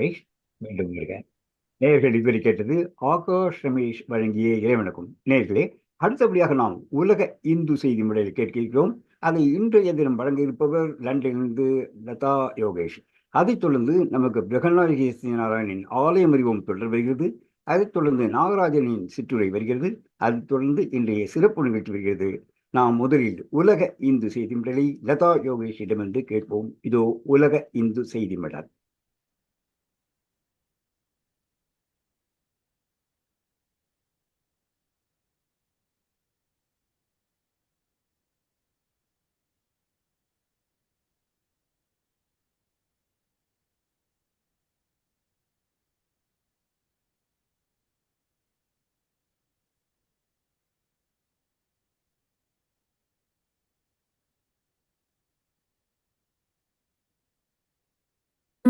ரமேஷ் மீண்டும் வருக. நேயர்கள் இதுவரை கேட்டது ஆகாஷ் ரமேஷ் வழங்கிய இறைவனுக்கும் நேயர்களே அடுத்தபடியாக நாம் உலக இந்து செய்தி முறையில் கேட்கிறோம் அதை இன்றைய தினம் வழங்க இருப்பவர் லண்டனிலிருந்து லதா யோகேஷ். அதைத் தொடர்ந்து நமக்கு பிரகநாயகி நாராயணின் ஆலயம் அறிவும் தொடர் வருகிறது. அதைத் தொடர்ந்து நாகராஜனின் சிற்றுரை வருகிறது. அதைத் தொடர்ந்து இன்றைய சிறப்பு நிகழ்ச்சி வருகிறது. நாம் முதலில் உலக இந்து செய்தி மடலை லதா யோகேஷிடமிருந்து கேட்போம். இதோ உலக இந்து செய்தி மடல்.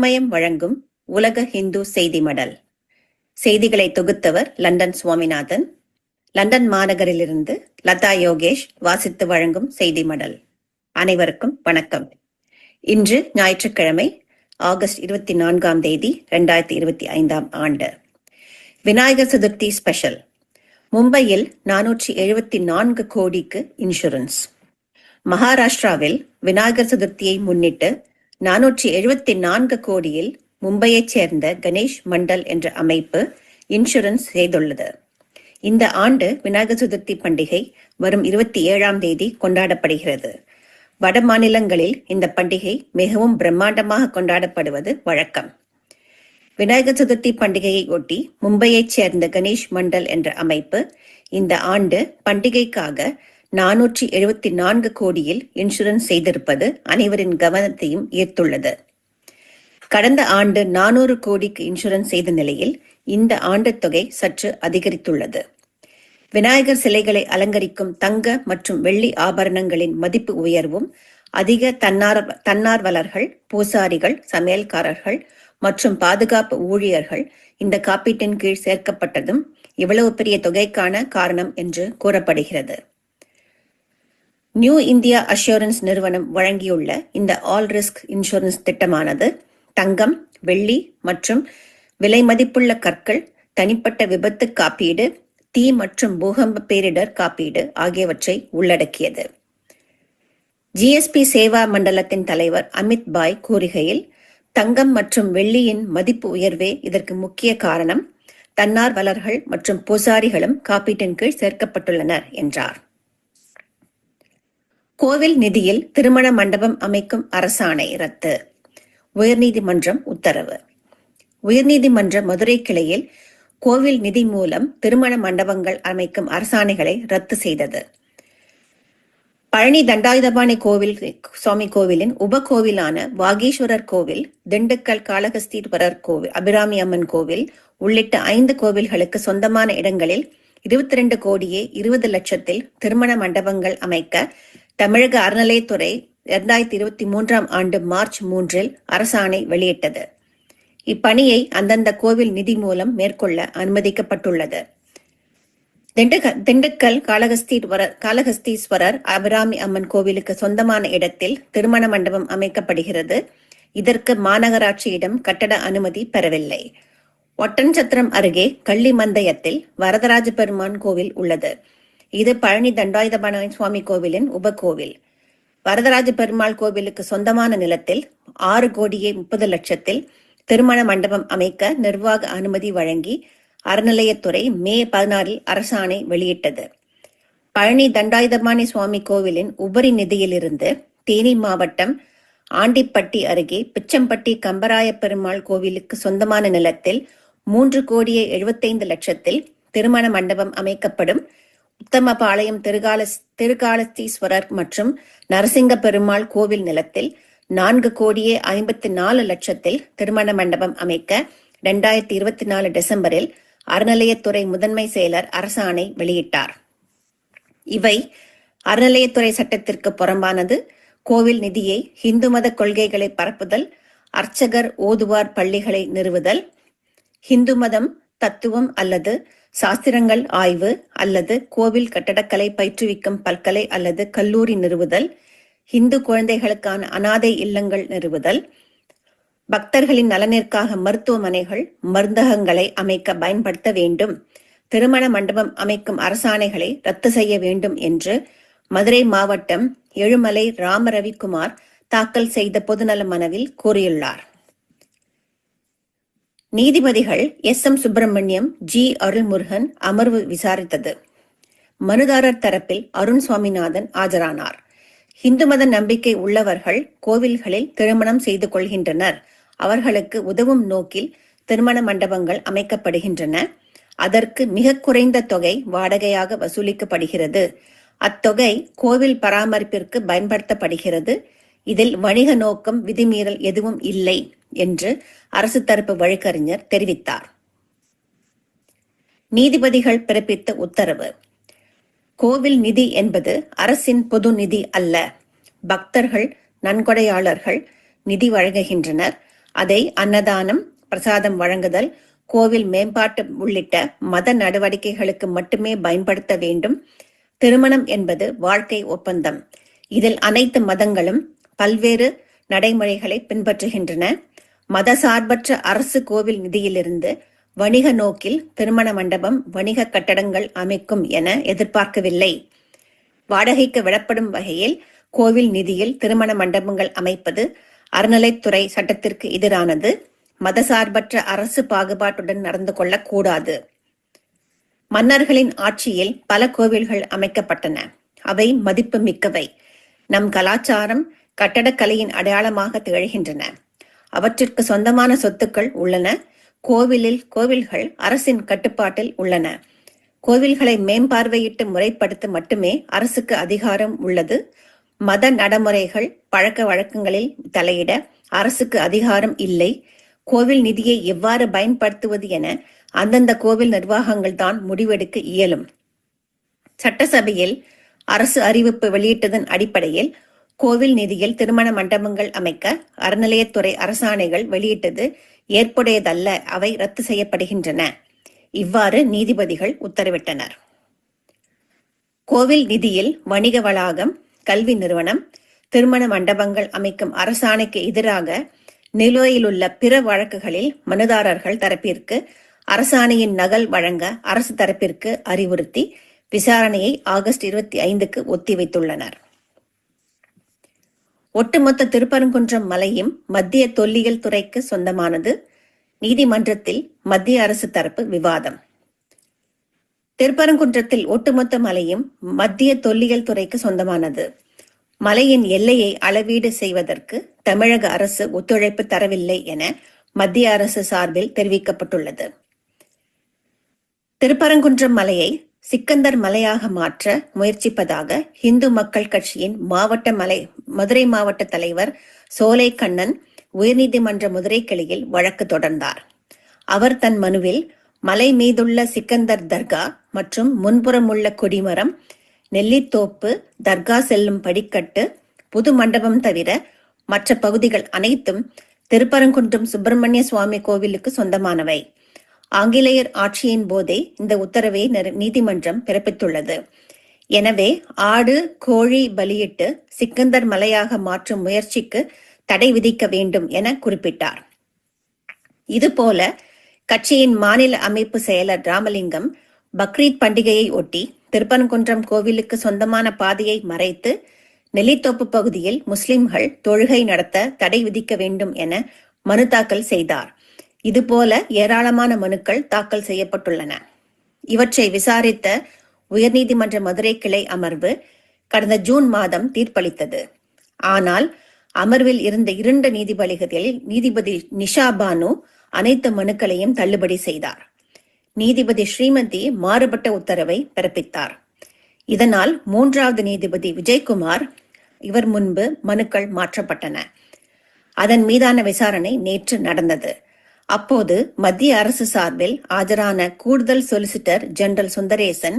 மயம் வழங்கும் உலக ஹிந்து செய்தி மடல். செய்திகளை தொகுத்தவர் லண்டன் சுவாமிநாதன். லண்டன் மாநகரிலிருந்து லதா யோகேஷ் வாசித்து வழங்கும் செய்தி மடல். அனைவருக்கும் வணக்கம். இன்று ஞாயிற்றுக்கிழமை ஆகஸ்ட் இருபத்தி நான்காம் தேதி இரண்டாயிரத்தி இருபத்தி ஐந்தாம் ஆண்டு. விநாயகர் சதுர்த்தி ஸ்பெஷல். மும்பையில் நானூற்றி எழுபத்தி நான்கு கோடிக்கு இன்சூரன்ஸ். மகாராஷ்டிராவில் விநாயகர் சதுர்த்தியை முன்னிட்டு நானூற்றி எழுபத்தி நான்கு கோடியில் மும்பையைச் சேர்ந்த கணேஷ் மண்டல் என்ற அமைப்பு இன்சூரன்ஸ் செய்துள்ளது. இந்த ஆண்டு விநாயகர் சதுர்த்தி பண்டிகை வரும் இருபத்தி ஏழாம் தேதி கொண்டாடப்படுகிறது. வட மாநிலங்களில் இந்த பண்டிகை மிகவும் பிரம்மாண்டமாக கொண்டாடப்படுவது வழக்கம். விநாயகர் சதுர்த்தி பண்டிகையை ஒட்டி மும்பையைச் சேர்ந்த கணேஷ் மண்டல் என்ற அமைப்பு இந்த ஆண்டு பண்டிகைக்காக நானூற்றி எழுபத்தி நான்கு கோடியில் இன்சூரன்ஸ் செய்திருப்பது அனைவரின் கவனத்தையும் ஈர்த்துள்ளது. கடந்த ஆண்டு நானூறு கோடிக்கு இன்சூரன்ஸ் செய்த நிலையில் இந்த ஆண்டு தொகை சற்று அதிகரித்துள்ளது. விநாயகர் சிலைகளை அலங்கரிக்கும் தங்க மற்றும் வெள்ளி ஆபரணங்களின் மதிப்பு உயர்வும் அதிக தன்னார் தன்னார்வலர்கள் பூசாரிகள் சமையல்காரர்கள் மற்றும் பாதுகாப்பு ஊழியர்கள் இந்த காப்பீட்டின் கீழ் சேர்க்கப்பட்டதும் இவ்வளவு பெரிய தொகைக்கான காரணம் என்று கூறப்படுகிறது. நியூ இந்தியா அஷூரன்ஸ் நிறுவனம் வழங்கியுள்ள இந்த ஆல் ரிஸ்க் இன்சூரன்ஸ் திட்டமானது தங்கம் வெள்ளி மற்றும் விலை மதிப்புள்ள கற்கள் தனிப்பட்ட விபத்து காப்பீடு தீ மற்றும் பூகம்ப பேரிடர் காப்பீடு ஆகியவற்றை உள்ளடக்கியது. ஜிஎஸ்பி சேவா மண்டலத்தின் தலைவர் அமித் பாய் கூறுகையில் தங்கம் மற்றும் வெள்ளியின் மதிப்பு உயர்வே இதற்கு முக்கிய காரணம் தன்னார்வலர்கள் மற்றும் பூசாரிகளும் காப்பீட்டின் கீழ் சேர்க்கப்பட்டுள்ளனர் என்றார். கோவில் நிதியில் திருமண மண்டபம் அமைக்கும் அரசாணை ரத்து. உயர்நீதிமன்றம் உத்தரவு. உயர்நீதிமன்ற மதுரை கிளையில் கோவில் நிதி மூலம் திருமண மண்டபங்கள் அமைக்கும் அரசாணைகளை ரத்து செய்தது. பழனி தண்டாயுதபாணி கோவில் சுவாமி கோவிலின் உபகோவிலான வாகீஸ்வரர் கோவில் திண்டுக்கல் காளகஸ்தீஸ்வரர் கோவில் அபிராமி அம்மன் கோவில் உள்ளிட்ட ஐந்து கோவில்களுக்கு சொந்தமான இடங்களில் இருபத்தி ரெண்டு கோடியே இருபது லட்சத்தில் திருமண மண்டபங்கள் அமைக்க தமிழக அறநிலையத்துறை இரண்டாயிரத்தி இருபத்தி மூன்றாம் ஆண்டு மார்ச் மூன்றில் அரசாணை வெளியிட்டது. இப்பணியை அந்தந்த கோவில் நிதி மூலம் மேற்கொள்ள அனுமதிக்கப்பட்டுள்ளது. திண்டுக்கல் காலகஸ்தீஸ்வரர் காளகஸ்தீஸ்வரர் அபிராமி அம்மன் கோவிலுக்கு சொந்தமான இடத்தில் திருமண மண்டபம் அமைக்கப்படுகிறது. இதற்கு மாநகராட்சியிடம் கட்டட அனுமதி பெறவில்லை. ஒட்டன்சத்திரம் அருகே கள்ளிமந்தயத்தில் வரதராஜ பெருமான் கோவில் உள்ளது. இது பழனி தண்டாயுதபாணி சுவாமி கோவிலின் உபகோவில். வரதராஜ பெருமாள் கோவிலுக்கு சொந்தமான நிலத்தில் ஆறு கோடியே முப்பது லட்சத்தில் திருமண மண்டபம் அமைக்க நிர்வாக அனுமதி வழங்கி அறநிலையத்துறை மே பதினாறில் அரசாணை வெளியிட்டது. பழனி தண்டாயுதபாணி சுவாமி கோவிலின் உபரி நிதியிலிருந்து தேனி மாவட்டம் ஆண்டிப்பட்டி அருகே பிச்சம்பட்டி கம்பராய பெருமாள் கோவிலுக்கு சொந்தமான நிலத்தில் மூன்று கோடியே எழுபத்தைந்து லட்சத்தில் திருமண மண்டபம் அமைக்கப்படும் உத்தமபாளையம் திருகால திருகாலத்தீஸ்வரர் மற்றும் நரசிங்க பெருமாள் கோவில் நிலத்தில் நான்கு கோடியே ஐம்பத்தி நாலு லட்சத்தில் திருமண மண்டபம் அமைக்க இரண்டாயிரத்தி இருபத்தி நாலு டிசம்பரில் அறநிலையத்துறை முதன்மை செயலர் அரசாணை வெளியிட்டார். இவை அறநிலையத்துறை சட்டத்திற்கு புறம்பானது. கோவில் நிதியை இந்து மத கொள்கைகளை பரப்புதல் அர்ச்சகர் ஓதுவார் பள்ளிகளை நிறுவுதல் ஹிந்து மதம் தத்துவம் அல்லது சாஸ்திரங்கள் ஆய்வு அல்லது கோவில் கட்டடக்கலை பயிற்றுவிக்கும் பல்கலை அல்லது கல்லூரி நிறுவுதல் இந்து குழந்தைகளுக்கான அனாதை இல்லங்கள் நிறுவுதல் பக்தர்களின் நலனிற்காக மருத்துவமனைகள் மருந்தகங்களை அமைக்க பயன்படுத்த வேண்டும் திருமண மண்டபம் அமைக்கும் அரசாணைகளை ரத்து செய்ய வேண்டும் என்று மதுரை மாவட்டம் எழுமலை ராமரவிக்குமார் தாக்கல் செய்த பொதுநல மனுவில் கூறியுள்ளார். நீதிபதிகள் S M Subramaniam G Arulmurugan அமர்வு விசாரித்தது. மனுதாரர் தரப்பில் அருண் சுவாமிநாதன் ஆஜரானார். இந்து மத நம்பிக்கை உள்ளவர்கள் கோவில்களில் திருமணம் செய்து கொள்கின்றனர். அவர்களுக்கு உதவும் நோக்கில் திருமண மண்டபங்கள் அமைக்கப்படுகின்றன. அதற்கு மிக குறைந்த தொகை வாடகையாக வசூலிக்கப்படுகிறது. அத்தொகை கோவில் பராமரிப்பிற்கு பயன்படுத்தப்படுகிறது. இதில் வணிக நோக்கம் விதிமீறல் எதுவும் இல்லை. என்று அரசு தரப்பு வழக்கறிஞர் தெரிவித்தார். நீதிபதிகள் பிறப்பித்த உத்தரவு கோவில் நிதி என்பது அரசின் பொது நிதி அல்ல பக்தர்கள் நன்கொடையாளர்கள் நிதி வழங்குகின்றனர். அதை அன்னதானம் பிரசாதம் வழங்குதல் கோவில் மேம்பாட்டு உள்ளிட்ட மத நடவடிக்கைகளுக்கு மட்டுமே பயன்படுத்த வேண்டும். திருமணம் என்பது வாழ்க்கை ஒப்பந்தம். இதில் அனைத்து மதங்களும் பல்வேறு நடைமுறைகளை பின்பற்றுகின்றன. மதசார்பற்ற அரசு கோவில் நிதியிலிருந்து வணிக நோக்கில் திருமண மண்டபம் வணிக கட்டடங்கள் அமைக்கும் என எதிர்பார்க்கவில்லை. வாடகைக்கு விடப்படும் வகையில் கோவில் நிதியில் திருமண மண்டபங்கள் அமைப்பது அறநிலைத்துறை சட்டத்திற்கு எதிரானது. மதசார்பற்ற அரசு பாகுபாட்டுடன் நடந்து கொள்ளக்கூடாது. மன்னர்களின் ஆட்சியில் பல கோவில்கள் அமைக்கப்பட்டன. அவை மதிப்பு மிக்கவை நம் கலாச்சாரம் கட்டடக்கலையின் அடையாளமாக திகழ்கின்றன. அவற்றிற்கு சொந்தமான சொத்துக்கள் உள்ளன. கோவிலில் கோவில்கள் அரசின் கட்டுப்பாட்டில் உள்ளன. கோவில்களை மேம்பார்வையிட்டு முறைப்படுத்த மட்டுமே அரசுக்கு அதிகாரம் உள்ளது. மத நடைமுறைகள் பழக்க வழக்கங்களில் தலையிட அரசுக்கு அதிகாரம் இல்லை. கோவில் நிதியை எவ்வாறு பயன்படுத்துவது என அந்தந்த கோவில் நிர்வாகங்கள் தான் முடிவெடுக்க இயலும். சட்டசபையில் அரசு அறிவிப்பு வெளியிட்டதன் அடிப்படையில் கோவில் நிதியில் திருமண மண்டபங்கள் அமைக்க அறநிலையத்துறை அரசாணைகள் வெளியிட்டது ஏற்புடையதல்ல அவை ரத்து செய்யப்படுகின்றன. இவ்வாறு நீதிபதிகள் உத்தரவிட்டனர். கோவில் நிதியில் வணிக வளாகம் கல்வி நிறுவனம் திருமண மண்டபங்கள் அமைக்கும் அரசாணைக்கு எதிராக நிலுவையில் உள்ள பிற வழக்குகளில் மனுதாரர்கள் தரப்பிற்கு அரசாணையின் நகல் வழங்க அரசு தரப்பிற்கு அறிவுறுத்தி விசாரணையை ஆகஸ்ட் இருபத்தி ஐந்துக்கு ஒத்திவைத்துள்ளனர். ஒட்டுமொத்த திருப்பரங்குன்றம் மலையும் மத்திய தொல்லியல் துறைக்கு சொந்தமானது. நீதிமன்றத்தில் மத்திய அரசு தரப்பு விவாதம். திருப்பரங்குன்றத்தில் ஒட்டுமொத்த மலையும் மத்திய தொல்லியல் துறைக்கு சொந்தமானது. மலையின் எல்லையை அளவீடு செய்வதற்கு தமிழக அரசு ஒத்துழைப்பு தரவில்லை என மத்திய அரசு சார்பில் தெரிவிக்கப்பட்டுள்ளது. திருப்பரங்குன்றம் மலையை சிக்கந்தர் மலையாக மாற்ற முயற்சிப்பதாக இந்து மக்கள் கட்சியின் மாவட்ட மலை மதுரை மாவட்ட தலைவர் சோலை கண்ணன் உயர்நீதிமன்ற மதுரை கிளையில் வழக்கு தொடர்ந்தார். அவர் தன் மனுவில் மலை மீதுள்ள சிக்கந்தர் தர்கா மற்றும் முன்புறமுள்ள கொடிமரம் நெல்லித்தோப்பு தர்கா செல்லும் படிக்கட்டு புது மண்டபம் தவிர மற்ற பகுதிகள் அனைத்தும் திருப்பரங்குன்றம் சுப்பிரமணிய சுவாமி கோவிலுக்கு சொந்தமானவை. ஆங்கிலேயர் ஆட்சியின் போதே இந்த உத்தரவை நீதிமன்றம் பிறப்பித்துள்ளது. எனவே ஆடு கோழி பலியிட்டு சிக்கந்தர் மலையாக மாற்றும் முயற்சிக்கு தடை விதிக்க வேண்டும் என குறிப்பிட்டார். இதுபோல கட்சியின் மாநில அமைப்பு செயலர் ராமலிங்கம் பக்ரீத் பண்டிகையை ஒட்டி திருப்பன்குன்றம் கோவிலுக்கு சொந்தமான பாதையை மறைத்து நெல்லித்தோப்பு பகுதியில் முஸ்லிம்கள் தொழுகை நடத்த தடை விதிக்க வேண்டும் என மனு தாக்கல் செய்தார். இதுபோல ஏராளமான மனுக்கள் தாக்கல் செய்யப்பட்டுள்ளன. இவற்றை விசாரித்த உயர்நீதிமன்ற மதுரை கிளை அமர்வு கடந்த ஜூன் மாதம் தீர்ப்பளித்தது. ஆனால் அமர்வில் இருந்த இரண்டு நீதிபதிகளில் நீதிபதி நிஷா பானு அனைத்து மனுக்களையும் தள்ளுபடி செய்தார். நீதிபதி ஸ்ரீமதி மாறுபட்ட உத்தரவை பிறப்பித்தார். இதனால் மூன்றாவது நீதிபதி விஜய்குமார் இவர் முன்பு மனுக்கள் மாற்றப்பட்டன. அதன் மீதான விசாரணை நேற்று நடந்தது. அப்போது மத்திய அரசு சார்பில் ஆஜரான கூடுதல் சொலிசிட்டர் ஜெனரல் சுந்தரேசன்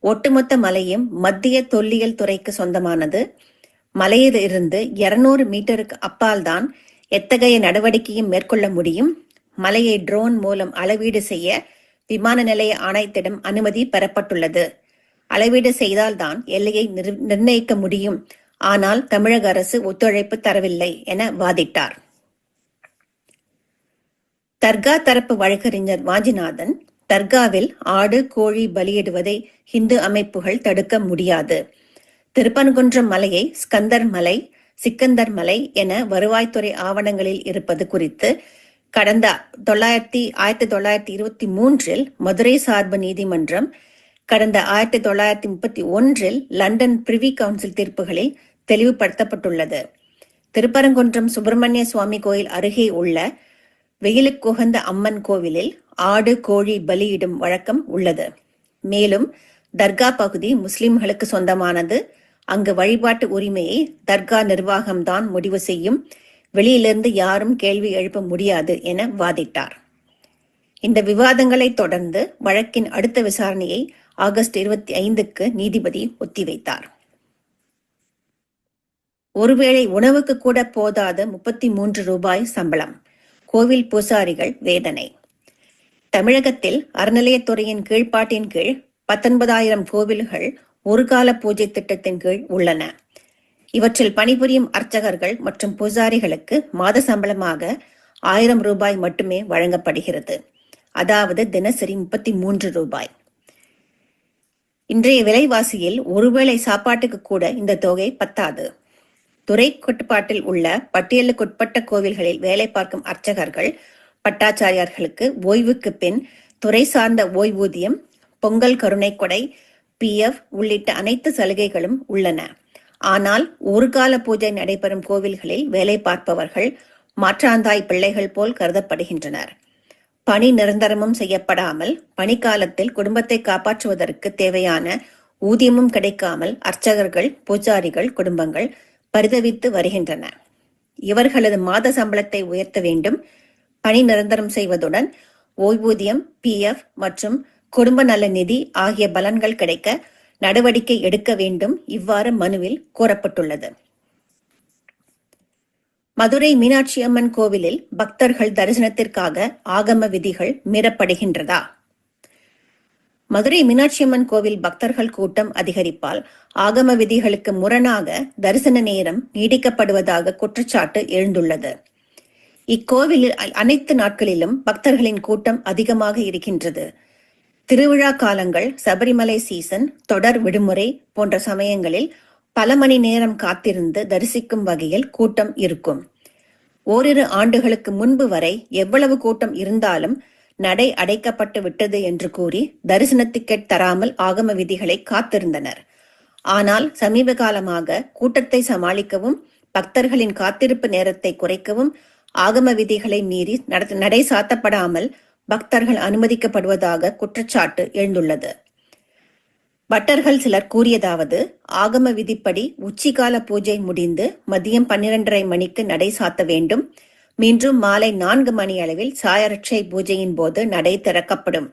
ஒட்டுமொத்த மலையும் மத்திய தொல்லியல் துறைக்கு சொந்தமானது. மலையில் இருந்து 200 மீட்டருக்கு அப்பால் தான் எத்தகைய நடவடிக்கையும் மேற்கொள்ள முடியும். மலையை ட்ரோன் மூலம் அளவீடு செய்ய விமான நிலைய ஆணையத்திடம் அனுமதி பெறப்பட்டுள்ளது. அளவீடு செய்தால்தான் எல்லையை நிர்- நிர்ணயிக்க முடியும். ஆனால் தமிழக அரசு ஒத்துழைப்பு தரவில்லை என வாதிட்டார். தர்கா தரப்பு வழக்கறிஞர் வாஞ்சிநாதன் தர்காவில் ஆடு கோழி பலியிடுவதை இந்து அமைப்புகள் தடுக்க முடியாது. திருப்பன்குன்றம் மலையை ஸ்கந்தர் மலை சிக்கந்தர் மலை என வருவாய்த்துறை ஆவணங்களில் இருப்பது குறித்து கடந்த தொள்ளாயிரத்தி ஆயிரத்தி தொள்ளாயிரத்தி இருபத்தி மூன்றில் மதுரை சார்பு நீதிமன்றம் கடந்த ஆயிரத்தி தொள்ளாயிரத்தி முப்பத்தி ஒன்றில் லண்டன் பிரிவி கவுன்சில் தீர்ப்புகளில் தெளிவுபடுத்தப்பட்டுள்ளது. திருப்பரங்குன்றம் சுப்பிரமணிய சுவாமி கோயில் அருகே உள்ள வெயிலுக்குகந்த அம்மன் கோவிலில் ஆடு கோழி பலியிடும் வழக்கம் உள்ளது. மேலும் தர்கா பகுதி முஸ்லிம்களுக்கு சொந்தமானது. அங்கு வழிபாட்டு உரிமையை தர்கா நிர்வாகம்தான் முடிவு செய்யும். வெளியிலிருந்து யாரும் கேள்வி எழுப்ப முடியாது என வாதிட்டார். இந்த விவாதங்களை தொடர்ந்து வழக்கின் அடுத்த விசாரணையை ஆகஸ்ட் இருபத்தி ஐந்துக்கு நீதிபதி ஒத்திவைத்தார். ஒருவேளை உணவுக்கு கூட போதாத முப்பத்தி மூன்று ரூபாய் சம்பளம். கோவில் பூசாரிகள் வேதனை. தமிழகத்தில் அறநிலையத்துறையின் கீழ்ப்பாட்டின் கீழ் பத்தொன்பதாயிரம் கோவில்கள் ஒரு கால பூஜை திட்டத்தின் கீழ் உள்ளன. இவற்றில் பணிபுரியும் அர்ச்சகர்கள் மற்றும் பூசாரிகளுக்கு மாத சம்பளமாக ஆயிரம் ரூபாய் மட்டுமே வழங்கப்படுகிறது. அதாவது தினசரி முப்பத்தி மூன்று ரூபாய். இன்றைய விலைவாசியில் ஒருவேளை சாப்பாட்டுக்கு கூட இந்த தொகை பத்தாது. துறை கட்டுப்பாட்டில் உள்ள பட்டியலுக்குட்பட்ட கோவில்களில் வேலை பார்க்கும் அர்ச்சகர்கள் பட்டாச்சாரியார்களுக்கு ஓய்வுக்கு பின் துறை சார்ந்த ஓய்வூதியம் பொங்கல் கருணை கொடை பிஎஃப் உள்ளிட்ட அனைத்து சலுகைகளும் உள்ளன. ஆனால் ஒரு கால பூஜை நடைபெறும் கோவில்களில் வேலை பார்ப்பவர்கள் மாற்றாந்தாய் பிள்ளைகள் போல் கருதப்படுகின்றனர். பணி நிரந்தரமும் செய்யப்படாமல் பணிக்காலத்தில் குடும்பத்தை காப்பாற்றுவதற்கு தேவையான ஊதியமும் கிடைக்காமல் அர்ச்சகர்கள் பூஜாரிகள் குடும்பங்கள் பரிதவித்து வருகின்றன. இவர்களது மாத சம்பளத்தை உயர்த்த வேண்டும். பணி நிரந்தரம் செய்வதுடன் ஓய்வூதியம் பிஎஃப் மற்றும் குடும்ப நல நிதி ஆகிய பலன்கள் கிடைக்க நடவடிக்கை எடுக்க வேண்டும் இவ்வாறு மனுவில் கோரப்பட்டுள்ளது மதுரை மீனாட்சி அம்மன் கோவிலில் பக்தர்கள் தரிசனத்திற்காக ஆகம விதிகள் மீறப்படுகின்றதா? மதுரை மீனாட்சியம்மன் கோவில் பக்தர்கள் கூட்டம் அதிகரிப்பால் ஆகம விதிகளுக்கு முரணாக தரிசன நேரம் நீடிக்கப்படுவதாக குற்றச்சாட்டு எழுந்துள்ளது. இக்கோவிலில் அனைத்து நாட்களிலும் பக்தர்களின் கூட்டம் அதிகமாக இருக்கின்றது. திருவிழா காலங்கள் சபரிமலை சீசன் தொடர் விடுமுறை போன்ற சமயங்களில் பல மணி நேரம் காத்திருந்து தரிசிக்கும் வகையில் கூட்டம் இருக்கும். ஓரிரு ஆண்டுகளுக்கு முன்பு வரை எவ்வளவு கூட்டம் இருந்தாலும் நடை அடைக்கப்பட்டு விட்டது என்று கூறி தரிசன டிக்கெட் தராமல் ஆகம விதிகளை காத்திருந்தனர். ஆனால் சமீப காலமாக கூட்டத்தை சமாளிக்கவும் பக்தர்களின் காத்திருப்பு நேரத்தை குறைக்கவும் ஆகம விதிகளை மீறி நடை சாத்தப்படாமல் பக்தர்கள் அனுமதிக்கப்படுவதாக குற்றச்சாட்டு எழுந்துள்ளது. பட்டர்கள் சிலர் கூறியதாவது ஆகம விதிப்படி உச்சிகால பூஜை முடிந்து மதியம் பன்னிரண்டரை மணிக்கு நடை சாத்த வேண்டும். மீண்டும் மாலை நான்கு மணி அளவில் சாயரட்சை பூஜையின் போது நடை திறக்கப்படும்.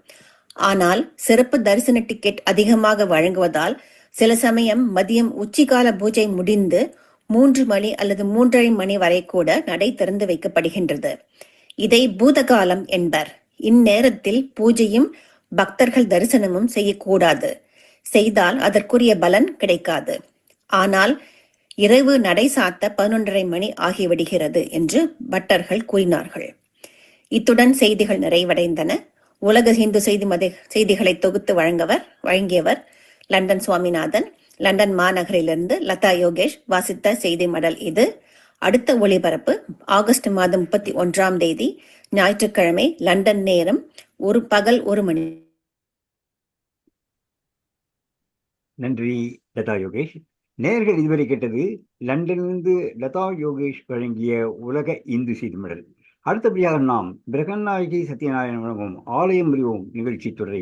ஆனால் சிறப்பு தரிசன டிக்கெட் அதிகமாக வழங்குவதால் சில சமயம் மதியம் உச்சிகால பூஜை முடிந்து மூன்று மணி அல்லது மூன்றரை மணி வரை கூட நடை திறந்து வைக்கப்படுகின்றது. இதை பூதகாலம் என்பர். இந்நேரத்தில் பூஜையும் பக்தர்கள் தரிசனமும் செய்யக்கூடாது. செய்தால் அதற்குரிய பலன் கிடைக்காது. ஆனால் இரவு நடை சாத்த பதினொன்றரை மணி ஆகிவிடுகிறது என்று பட்டர்கள் கூறினார்கள். இத்துடன் செய்திகள் நிறைவடைந்தன. உலக இந்து செய்தி மத செய்திகளை தொகுத்து வழங்கவர் வழங்கியவர் லண்டன் சுவாமிநாதன் லண்டன் மாநகரிலிருந்து லதா யோகேஷ் வாசித்த செய்தி மடல் இது. அடுத்த ஒளிபரப்பு ஆகஸ்ட் மாதம் முப்பத்தி ஒன்றாம் தேதி ஞாயிற்றுக்கிழமை லண்டன் நேரம் ஒரு பகல் ஒரு மணி. நன்றி லதா யோகேஷ். நேர்கள் இதுவரை கேட்டது லண்டனிலிருந்து லதா யோகேஷ் வழங்கிய உலக இந்து செய்திமடல். அடுத்தபடியாக நாம் பிரகநாயகி சத்யநாராயணன் வழங்கும் ஆலயம் அறிவோம் நிகழ்ச்சி தொடரை